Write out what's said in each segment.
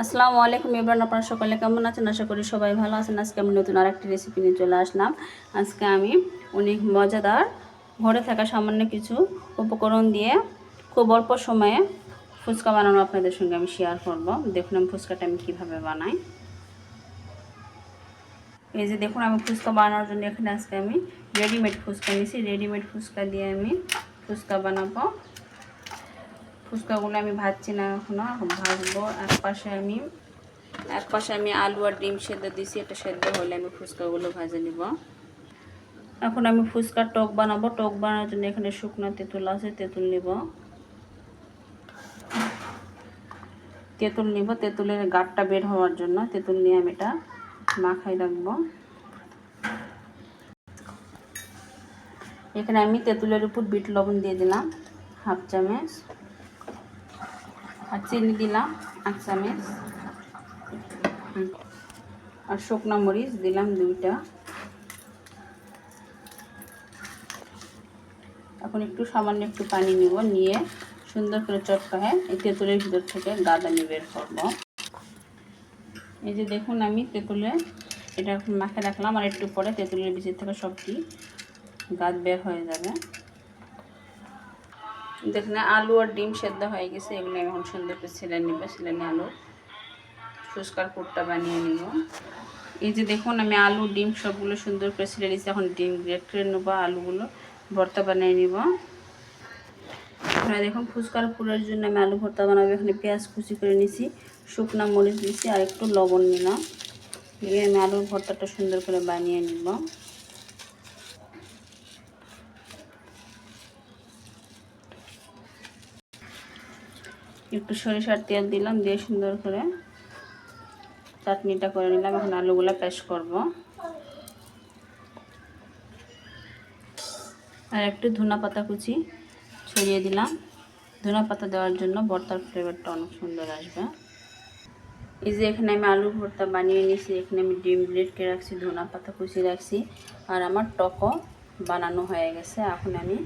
আসসালামু আলাইকুম ইবরান আপনারা সকলে কেমন আছেন? আশা করি সবাই ভালো আছেন। আজকে আমি নতুন আরেকটি রেসিপি নিয়ে চলে আসলাম। আজকে আমি অনেক মজাদার, ঘরে থাকা সামান্য কিছু উপকরণ দিয়ে খুব অল্প সময়ে ফুচকা বানানো আপনাদের সঙ্গে আমি শেয়ার করব। দেখুন আমি ফুচকাটা আমি কীভাবে বানাই। এই যে দেখুন, আমি ফুচকা বানানোর জন্য এখানে আজকে আমি রেডিমেড ফুচকা নিয়েছি রেডিমেড ফুচকা দিয়ে আমি ফুচকা বানাবো। ফুচকাগুলো আমি ভাজছি না এখনও ভাজবো। এক পাশে আমি, এক পাশে আমি আলু আর ডিম সেদ্ধ দিছি, এটা সেদ্ধ হলে আমি ফুচকাগুলো ভাজে নিব। এখন আমি ফুচকার টক বানাবো, টক বানানোর জন্য এখানে শুকনো তেঁতুল আছে, তেঁতুল নিব। তেঁতুল নিব, তেঁতুলের গাঠটা বের হওয়ার জন্য তেঁতুল নিয়ে আমি এটা মাখাই রাখব। এখানে আমি তেঁতুলের উপর বিট লবণ দিয়ে দিলাম, হাফ চামচ। আর চিনি দিলাম, এক চামচ। আর শুকনো মরিচ দিলাম দুইটা। এখন একটু সামান্য একটু পানি নিব, নিয়ে সুন্দর করে চটকাহে এই তেঁতুলের ভিতর থেকে গাদানি বের করব। এই যে দেখুন আমি তেঁতুলে এটা মাখে রাখলাম, আর একটু পরে তেঁতুলের ভিতর থেকে সবটি গাছ বের হয়ে যাবে। দেখুন আলু আর ডিম সেদ্ধ হয়ে গেছে, এগুলো আমি এখন সুন্দর করে ছেলে নিব, ছেলে নিয়ে আলু, ফুচকার পুরটা বানিয়ে নিব। এই যে দেখুন, আমি আলু, ডিম সবগুলো সুন্দর করে ছেলে নিচ্ছি এখন ডিম গ্রেট করে নেব, আলুগুলো ভর্তা বানিয়ে নিব। দেখুন, ফুচকার পুরের জন্য আমি আলু ভর্তা বানাবো, এখানে পেঁয়াজ কুচি করে নিছি শুকনা মরিচ দিছি আর একটু লবণ নিলাম। দিয়ে আমি আলুর ভর্তাটা সুন্দর করে বানিয়ে নিব। একটু সরিষার তেল দিলাম, দিয়ে সুন্দর করে চাটনিটা করে নিলাম। এখন আলুগুলো পেশ করব। আর একটু ধনা পাতা কুচি ছড়িয়ে দিলাম। ধনা পাতা দেওয়ার জন্য ভর্তার ফ্লেভারটা অনেক সুন্দর আসবে। এই যে এখানে আমি আলু ভর্তা বানিয়ে নিয়েছি, এখানে আমি ডিম ব্লেডকে রাখছি, ধনা পাতা কুচি রাখছি, আর আমার টকও বানানো হয়ে গেছে। এখন আমি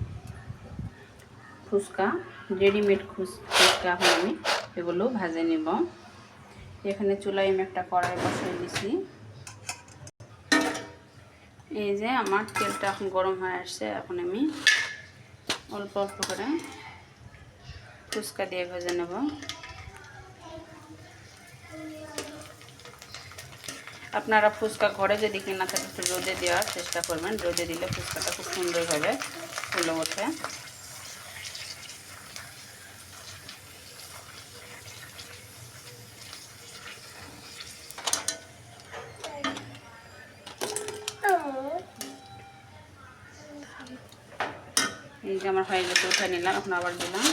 ফুচকা রেডিমেড ফুচকা এখন আমি এগুলো ভাজে নেব। এখানে চুলায় আমি একটা কড়াই বসিয়ে দিছি। এই যে আমার তেলটা এখন গরম হয়ে আসছে, এখন আমি অল্প অল্প করে ফুচকা দিয়ে ভেজে নেব। আপনারা ফুচকা ঘরে যদি কিনা থাকে একটু রোদে দেওয়ার চেষ্টা করবেন। রোদে দিলে ফুচকাটা খুব সুন্দরভাবে ফুলে ওঠে। যে আমার হয়ে গেছে উঠে নিলাম, এখন আবার দিলাম।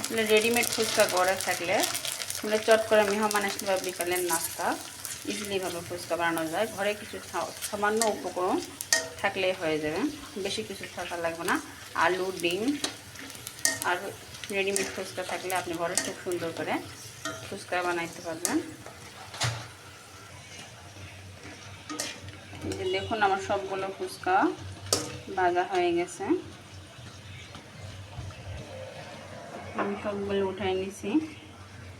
আসলে রেডিমেড ফুচকা গড়ে থাকলে মানে চট করে মেহমান আসলে বা বিকালের নাস্তা ইজিলিভাবে ফুচকা বানানো যায়। ঘরে কিছু সামান্য উপকরণ থাকলে হয়ে যাবে, বেশি কিছু থাকা লাগবে না। আলু, ডিম, আর রেডিমেড ফুচকা থাকলে আপনি ঘরে খুব সুন্দর করে ফুচকা বানাইতে পারবেন। দেখুন আমার সবগুলো ফুচকা ভাজা হয়ে গেছে। আমি সবগুলো উঠাই নিছি।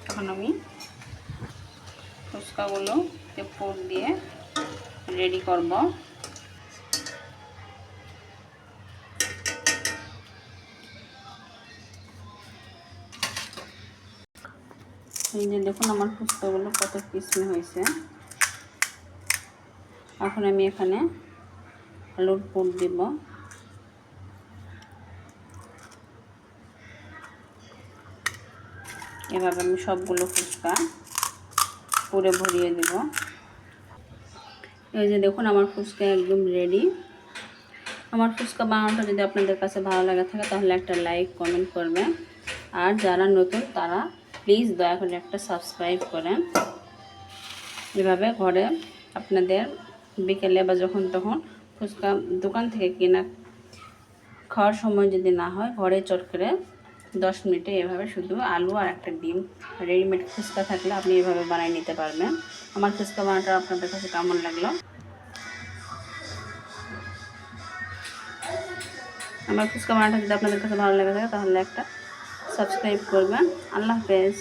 এখন আমি ফুচকাগুলো পুর দিয়ে রেডি করব। এই যে দেখুন আমার ফুচকাগুলো কত কিসমি হয়েছে। এখন আমি এখানে আলুর পুর দিব। এভাবে আমি সবগুলো ফুচকা পুরে ভরিয়ে দেব। এই যে দেখুন, আমার ফুচকা একদম রেডি আমার ফুচকা বানানোটা যদি আপনাদের কাছে ভালো লাগে থাকে, তাহলে একটা লাইক কমেন্ট করবেন। আর যারা নতুন, তারা প্লিজ দয়া করে একটা সাবস্ক্রাইব করেন। এভাবে ঘরে আপনাদের বিকেলে বা যখন তখন ফুচকা দোকান থেকে কেনা খাওয়ার সময় যদি না হয়, ঘরে চট করে দশ মিনিটে এভাবে শুধু আলু আর একটা ডিম রেডিমেড ফুচকা থাকলে আপনি এভাবে বানিয়ে নিতে পারবেন। আমার ফুচকা বানাটা আপনাদের কাছে কেমন লাগল? আমার ফুচকা বানানোটা যদি আপনাদের কাছে ভালো লেগে থাকে, তাহলে একটা সাবস্ক্রাইব করবেন। আল্লাহ হাফেজ।